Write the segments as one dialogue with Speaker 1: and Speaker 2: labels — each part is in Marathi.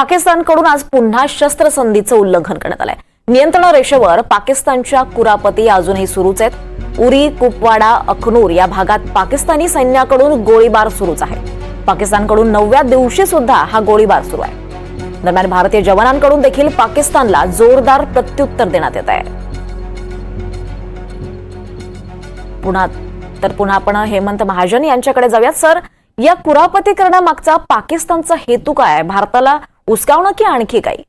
Speaker 1: पाकिस्तानकडून आज पुन्हा शस्त्रसंधीचं उल्लंघन करण्यात आलंय. नियंत्रण रेषेवर पाकिस्तानच्या कुरापती अजूनही सुरूच आहेत. उरी कुपवाडा अखनूर या भागात पाकिस्तानी सैन्याकडून गोळीबार सुरूच आहे. पाकिस्तानकडून नवव्या दिवशी सुद्धा हा गोळीबार सुरू आहे. दरम्यान भारतीय जवानांकडून देखील पाकिस्तानला जोरदार प्रत्युत्तर देण्यात येत आहे. पुन्हा तर पुन्हा आपण हेमंत महाजन यांच्याकडे जाऊयात. सर या कुरापतीकरणामागचा पाकिस्तानचा हेतू काय भारताला उचकावणं की आणखी काही?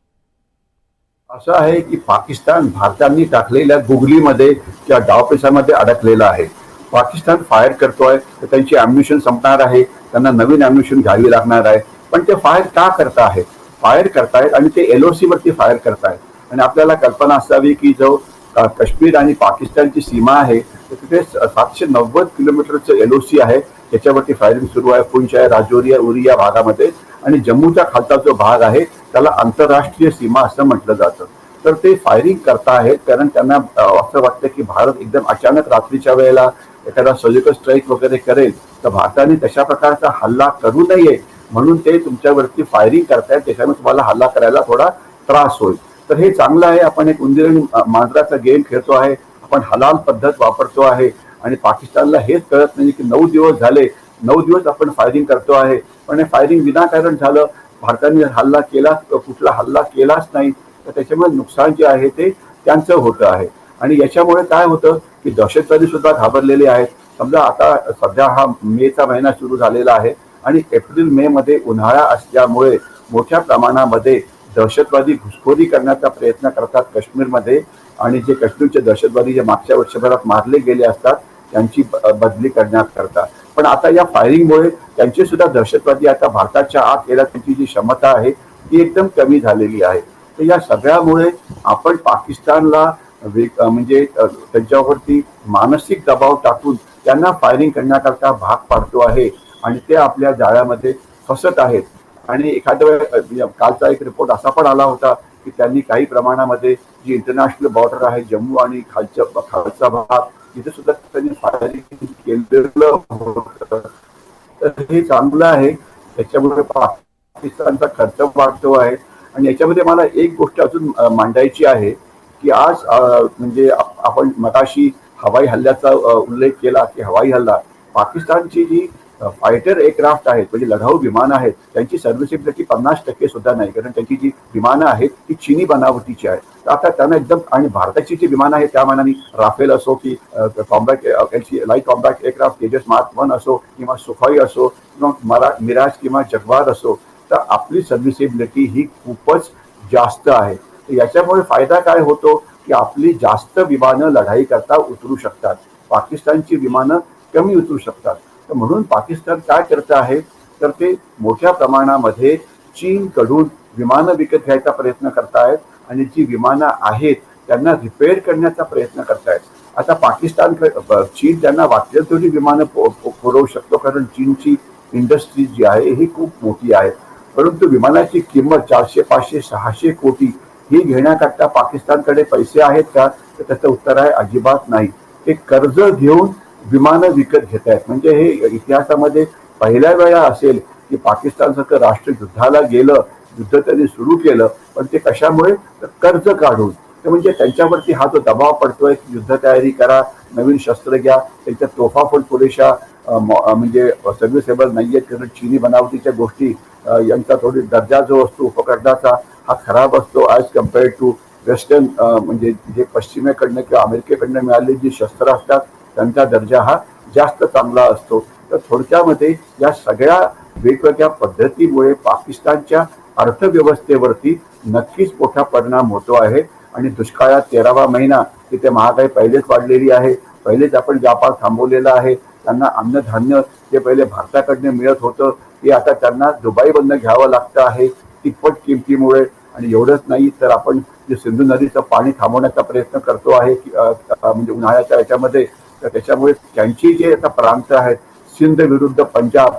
Speaker 2: असं आहे की पाकिस्तान भारताने टाकलेल्या गुगलीमध्ये किंवा डावपेशामध्ये अडकलेला आहे. पाकिस्तान फायर करतोय तर त्यांची ॲम्युशन संपणार आहे त्यांना नवीन ॲम्युशन घ्यावी लागणार आहे. पण ते फायर का करतायत आहेत फायर करतायत आणि ते एल ओ वरती फायर करतायत आणि आपल्याला कल्पना असावी की जो काश्मीर आणि पाकिस्तानची सीमा आहे तर तिथे सातशे नव्वद किलोमीटरचं एल ओसी आहे. त्याच्यावरती फायरिंग सुरू आहे. पुंछ आहे राजौरी आहे उरिया भागामध्ये. आणि जम्मूच्या खालचा जो भाग आहे त्याला आंतरराष्ट्रीय सीमा असं म्हटलं जातं. तर ते फायरिंग करताहेत कारण त्यांना असं वाटतं की भारत एकदम अचानक रात्रीच्या वेळेला एखादा सर्जिकल स्ट्राईक वगैरे करेल तर भारताने तशा प्रकारचा हल्ला करू नये म्हणून ते तुमच्यावरती फायरिंग करतायत. त्याच्यामुळे तुम्हाला हल्ला करायला थोडा त्रास होईल. तर हे चांगलं आहे. आपण एक उंदीर आणि मांजराचा गेम खेळतो आहे. आपण हलाल पद्धत वापरतो आहे. आणि पाकिस्तानला हेच कळत नाही की नऊ दिवस झाले नऊ दिवस आपण फायरिंग करतो आहे. पण हे फायरिंग विनाकारण झालं भारताने हल्ला केला कुठला हल्ला केलाच नाही. तर त्याच्यामुळे नुकसान जे आहे ते त्यांचं होतं आहे. आणि याच्यामुळे काय होतं की दहशतवादी सुद्धा घाबरलेले आहेत. समजा आता सध्या हा मेचा महिना सुरू झालेला आहे आणि एप्रिल मे मध्ये उन्हाळा असल्यामुळे मोठ्या प्रमाणामध्ये दहशतवादी घुसखोरी करण्याचा प्रयत्न करतात काश्मीरमध्ये. आणि जे काश्मीरचे दहशतवादी जे मागच्या वर्षभरात मारले गेले असतात त्यांची ब- बदली करण्यात करतात. पण आता या फायरिंगमुळे त्यांचे सुद्धा दहशतवादी आता भारताच्या आत येण्याची त्यांची जी क्षमता आहे ती एकदम कमी झालेली आहे. तर या सगळ्यामुळे आपण पाकिस्तानला वे- म्हणजे त्यांच्यावरती मानसिक दबाव टाकून त्यांना फायरिंग करण्याकरता भाग पाडतो आहे आणि ते आपल्या जाळ्यामध्ये फसत आहेत. आणि एखाद्या वेळ म्हणजे कालचा एक रिपोर्ट असा पण आला होता की त्यांनी काही प्रमाणामध्ये जी इंटरनॅशनल बॉर्डर आहे जम्मू आणि खालच्या खालचा भाग तिथे सुद्धा त्यांनी फायरिंग केलेलं होतं. तर हे चांगलं आहे. त्याच्यामुळे पाकिस्तानचा खर्च वाढतो आहे. आणि याच्यामध्ये मला एक गोष्ट अजून मांडायची आहे की आज म्हणजे आपण मगाशी हवाई हल्ल्याचा उल्लेख केला की हवाई हल्ला पाकिस्तानची जी फायटर एअरक्राफ्ट आहेत म्हणजे लढाऊ विमानं आहेत त्यांची सर्व्हिसिबिलिटी पन्नास टक्के सुद्धा नाही. कारण त्यांची जी विमानं आहेत ती चिनी बनावटीची आहेत. तर आता त्यांना एकदम आणि भारताची जी विमानं आहेत त्या मानाने राफेल असो की combat light combat aircraft Tejas mark one असो किंवा सुखाई असो किंवा मरा मिराज किंवा जगवार असो तर आपली सर्व्हिसेबिलिटी ही खूपच जास्त आहे. तर याच्यामुळे फायदा काय होतो की आपली जास्त विमानं लढाई करता उतरू शकतात. पाकिस्तानची विमानं कमी उतरू शकतात. तर म्हणून पाकिस्तान काय करत आहे? तर ते मोठ्या प्रमाणामध्ये चीनकडून विमानं विकत घ्यायचा प्रयत्न करतायत आणि जी विमानं आहेत त्यांना रिपेअर करण्याचा प्रयत्न करतायत. आता पाकिस्तान चीन त्यांना वाटेल तेवढी विमानं पुरवू शकतो कारण चीनची इंडस्ट्री जी आहे ही खूप मोठी आहे. परंतु विमानाची किंमत चारशे पाचशे सहाशे कोटी ही घेण्याकरता पाकिस्तानकडे पैसे आहेत का? तर त्याचं उत्तर आहे अजिबात नाही. ते कर्ज घेऊन विमानं विकत घेत आहेत. म्हणजे हे इतिहासामध्ये पहिल्या वेळा असेल की पाकिस्तानसारखं राष्ट्र युद्धाला गेलं युद्ध त्यांनी सुरू केलं पण ते कशामुळे? कर्ज काढून. तर म्हणजे त्यांच्यावरती हा जो दबाव पडतोय की युद्ध तयारी करा नवीन शस्त्र घ्या त्यांच्या तोफा पण पुरेशा म्हणजे सर्व्हिसेबल नाही आहेत कारण चिनी बनावटीच्या गोष्टी यांचा थोडी दर्जा जो असतो उपकरणाचा हा खराब असतो. ॲज कम्पेअर्ड टू वेस्टर्न म्हणजे जे पश्चिमेकडनं किंवा अमेरिकेकडनं मिळालेली जी शस्त्र असतात त्यांचा दर्जा हा जास्त चांगला असतो. तर थोडक्यामध्ये या सगळ्या वेगवेगळ्या पद्धतीमुळे पाकिस्तानच्या अर्थव्यवस्थेवरती नक्कीच मोठा परिणाम होतो आहे. आणि दुष्काळात तेरावा महिना तिथे महागाई पहिलेच वाढलेली आहे. पहिलेच आपण व्यापार थांबवलेला आहे. त्यांना अन्नधान्य जे पहिले भारताकडनं मिळत होतं ते आता त्यांना दुबईमधनं घ्यावं लागतं आहे. तिप्पट किमतीमुळे. आणि एवढंच नाही तर आपण जे सिंधू नदीचं पाणी थांबवण्याचा प्रयत्न करतो आहे की, म्हणजे उन्हाळ्याच्या याच्यामध्ये तर त्याच्यामुळे त्यांची जे आता प्रांत आहेत सिंध विरुद्ध पंजाब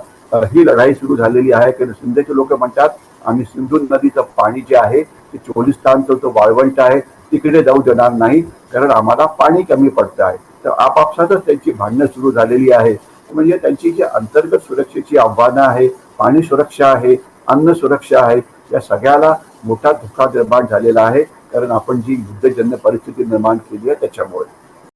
Speaker 2: ही लढाई सुरू झालेली आहे. कारण सिंधचे लोक म्हणतात आम्ही सिंधू नदीचं पाणी जे आहे ते चोलिस्तानचं जो वाळवंट आहे तिकडे जाऊ देणार नाही कारण आम्हाला पाणी कमी पडतं आहे. तर आपापसातच त्यांची भांडणं सुरू झालेली आहे. म्हणजे त्यांची जी अंतर्गत सुरक्षेची आव्हानं आहे पाणी सुरक्षा आहे अन्न सुरक्षा आहे या सगळ्याला मोठा धोका निर्माण झालेला आहे. कारण आपण जी युद्धजन्य परिस्थिती निर्माण केली आहे त्याच्यामुळे.